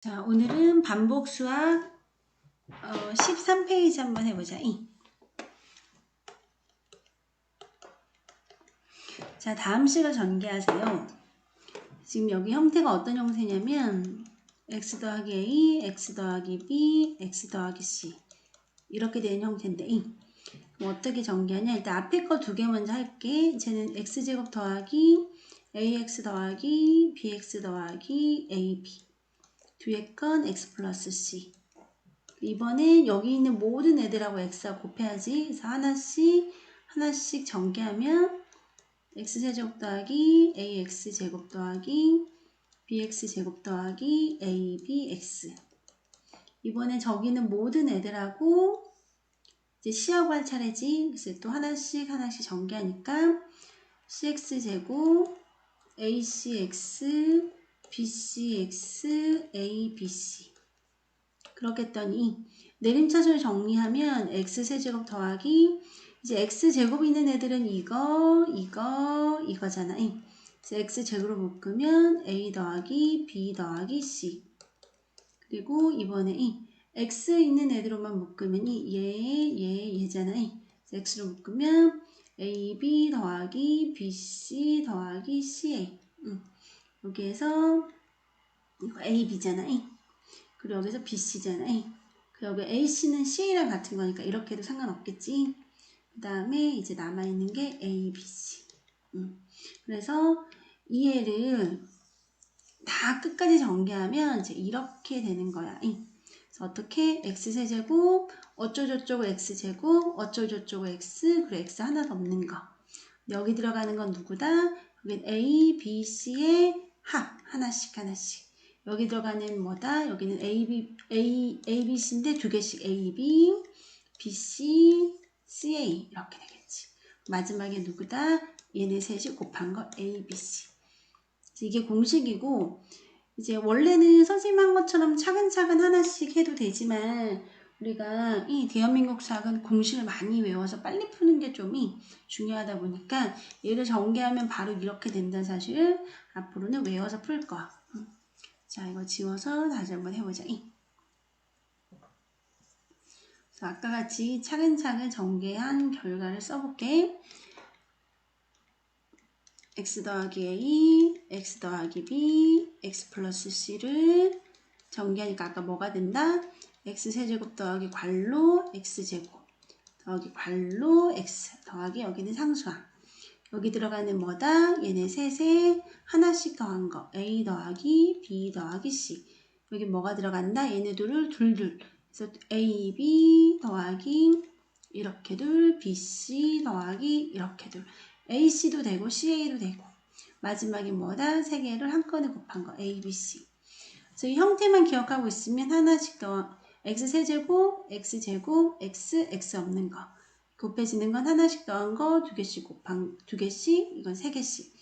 자, 오늘은 반복 수학 어, 13페이지 한번 해보자. 이. 자, 다음 식을 전개하세요. 지금 여기 형태가 어떤 형태냐면 x 더하기 a, x 더하기 b, x 더하기 c 이렇게 되는 형태인데 이. 그럼 어떻게 전개하냐? 일단 앞에 거 두 개 먼저 할게. 쟤는 x제곱 더하기 ax 더하기 bx 더하기 ab 뒤에 건 x 플러스 c. 이번엔 여기 있는 모든 애들하고 x하고 곱해야지. 그래서 하나씩 하나씩 전개하면 x제곱 더하기 ax제곱 더하기 bx제곱 더하기 abx 이번에 저기 있는 모든 애들하고 이제 c하고 할 차례지. 그래서 또 하나씩 하나씩 전개하니까 cx제곱 acx BCX, ABC 그렇게 했더니 내림차순을 정리하면 X세제곱 더하기 이제 X제곱 있는 애들은 이거, 이거, 이거잖아. 그래서 X제곱으로 묶으면 A 더하기 B 더하기 C 그리고 이번에 이 X 있는 애들로만 묶으면 이 얘, 얘, 얘잖아. X로 묶으면 AB 더하기 BC 더하기 CA 응. 여기에서 이거 A, B잖아. 그리고 여기서 B, C잖아. 그리고 여기 A, C는 C랑 같은 거니까 이렇게 해도 상관없겠지. 그 다음에 이제 남아있는 게 A, B, C. 음. 그래서 이 애를 다 끝까지 전개하면 이제 이렇게 되는 거야. 그래서 어떻게 x세제곱 어쩌저쩌고 x제곱 어쩌저쩌고 x 그리고 x 하나도 없는 거. 여기 들어가는 건 누구다? 여긴 A, B, C의 합 하나씩 하나씩. 여기 들어가는 뭐다? 여기는 A, B, A, A, B, C인데 두 개씩 A, B, B, C, C, A 이렇게 되겠지. 마지막에 누구다? 얘네 셋이 곱한 거 A, B, C. 이게 공식이고 이제 원래는 선생님 한 것처럼 차근차근 하나씩 해도 되지만 우리가 이 대한민국 수학은 공식을 많이 외워서 빨리 푸는 게 좀이 중요하다 보니까 얘를 전개하면 바로 이렇게 된다는 사실을 앞으로는 외워서 풀 거. 자, 이거 지워서 다시 한번 해보자. 아까 같이 차근차근 전개한 결과를 써볼게. x 더하기 a, x 더하기 b, x 플러스 c를 전개하니까 아까 뭐가 된다? x세제곱 더하기 괄로 x제곱 더하기 괄로 x 더하기 여기는 상수항 여기 들어가는 뭐다? 얘네 셋에 하나씩 더한 거 a 더하기 b 더하기 c 여기 뭐가 들어간다? 얘네들을 둘둘 그래서 a, b 더하기 이렇게 둘 b, c 더하기 이렇게 둘 a, c도 되고 ca도 되고 마지막에 뭐다? 세 개를 한 건에 곱한 거 a, b, c 그래서 이 형태만 기억하고 있으면 하나씩 더 x세제곱, x제곱, x, x 없는 거. 곱해지는 건 하나씩 더한 거, 두 개씩 곱한, 두 개씩, 이건 세 개씩.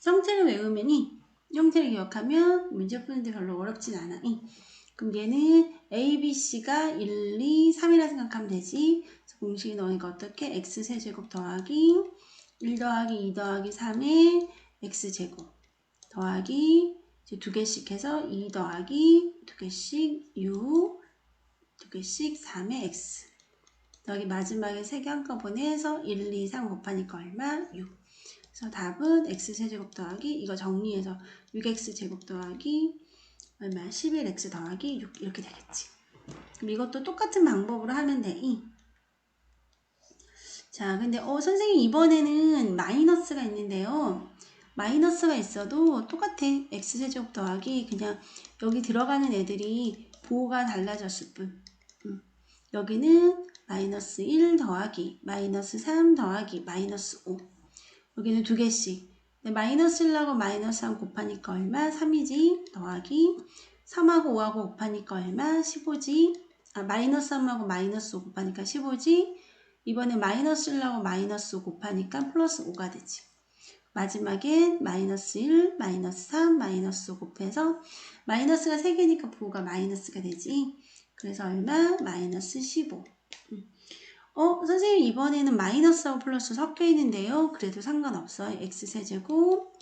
형태를 외우면이, 형태를 기억하면 문제 푸는데 별로 어렵진 않아. 그럼 얘는 a, b, c가 1, 2, 3이라 생각하면 되지. 공식이 넣으니까 어떻게? x세제곱 더하기 1 더하기 2 더하기 3의 x제곱 더하기 이제 두 개씩 해서 2 더하기 두 개씩 6 두 개씩 3의 x 여기 마지막에 세 개 한꺼번에 해서 1, 2, 3 곱하니까 얼마? 6 그래서 답은 x세제곱 더하기 이거 정리해서 6x 제곱 더하기 얼마? 11x 더하기 6 이렇게 되겠지 그럼 이것도 똑같은 방법으로 하면 돼 자, 근데 어 선생님 이번에는 마이너스가 있는데요. 마이너스가 있어도 똑같아. x세제곱 더하기 그냥 여기 들어가는 애들이 부호가 달라졌을 뿐. 여기는 마이너스 1 더하기 마이너스 3 더하기 마이너스 5 여기는 두 개씩 마이너스 1하고 마이너스 3 곱하니까 얼마? 3이지 더하기 3하고 5하고 곱하니까 얼마? 15지 아 마이너스 3하고 마이너스 5 곱하니까 15지 이번에 마이너스 1하고 마이너스 5 곱하니까 플러스 5가 되지 마지막엔 마이너스 1, 마이너스 3, 마이너스 5 곱해서 마이너스가 3개니까 부호가 마이너스가 되지 그래서 얼마? 마이너스 15. 음. 어, 선생님 이번에는 마이너스하고 플러스 섞여 있는데요. 그래도 상관없어요. x세제곱,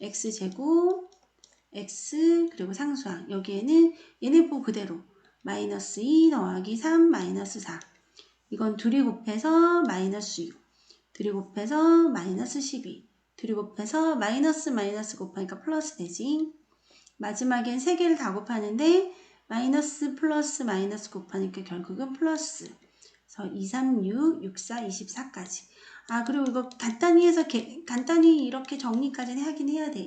x제곱, x 그리고 상수항 여기에는 얘네 보고 그대로 마이너스 2 더하기 3 마이너스 4 이건 둘이 곱해서 마이너스 6 둘이 곱해서 마이너스 12 둘이 곱해서 마이너스 마이너스 곱하니까 플러스 되지. 마지막엔 세 개를 다 곱하는데 마이너스 플러스 마이너스 곱하니까 결국은 플러스. 그래서 2, 3, 6, 6, 4, 24까지. 아 그리고 이거 간단히 해서 개- 간단히 이렇게 정리까지는 하긴 해야 돼